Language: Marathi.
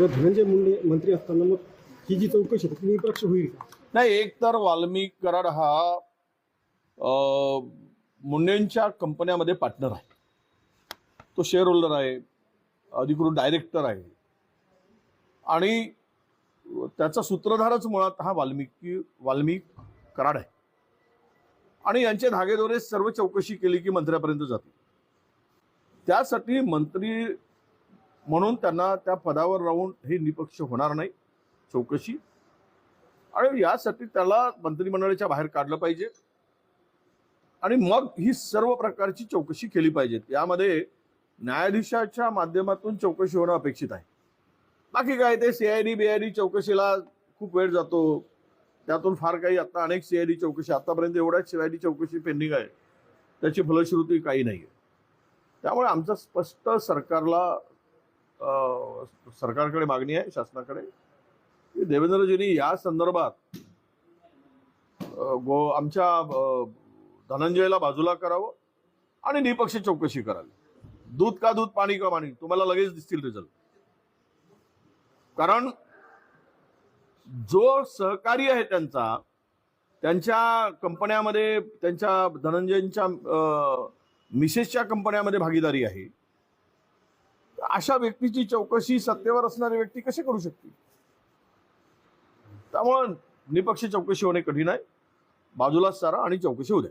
तर धनंजय मुंडे मंत्री असताना मग ही जी चौकशी होती ती होईल का? नाही एक तर वाल्मिक कराड हा अं, मुंडेंच्या कंपन्यामध्ये पार्टनर आहे. तो शेअर होल्डर आहे अधिकृत डायरेक्टर आहे. आणि त्याचा सूत्रधारच मुळात हा वाल्मिकी वाल्मिक कराड आहे. आणि यांचे धागेदोरे सर्व चौकशी केली की मंत्र्यापर्यंत जाते त्यासाठी मंत्री म्हणून त्यांना त्या पदावर राहून हे निपक्ष होणार नाही चौकशी. आणि यासाठी त्याला मंत्रिमंडळाच्या बाहेर काढलं पाहिजे. आणि मग ही सर्व प्रकारची चौकशी केली पाहिजे यामध्ये न्यायाधीशाच्या माध्यमातून चौकशी होणं अपेक्षित आहे. बाकी काय ते सीआयडी बीआयडी चौकशीला खूप वेळ जातो. त्यातून फार काही आता अनेक सीआयडी चौकशी आतापर्यंत एवढ्याच सीआयडी चौकशी पेंडिंग आहे. त्याची फलश्रुती काही नाही आहे त्यामुळे आमचं स्पष्ट सरकारला सरकारकडे मागणी आहे शासनाकडे. की देवेंद्रजींनी या संदर्भात गो आमच्या धनंजयला बाजूला करावं आणि निपक्ष चौकशी करावी. दूध का दूध पाणी का पाणी तुम्हाला लगेच दिसतील रिझल्ट कारण जो सहकारी आहे त्यांचा त्यांच्या कंपन्यामध्ये त्यांच्या धनंजयच्या अ, मिसेसच्या कंपन्यामध्ये भागीदारी आहे. अशा व्यक्तीची चौकशी सत्तेवर असणारी व्यक्ती कशी करू शकते त्यामुळं निपक्ष चौकशी होणे कठीण आहे. बाजूलाच सारा आणि चौकशी होऊ द्या.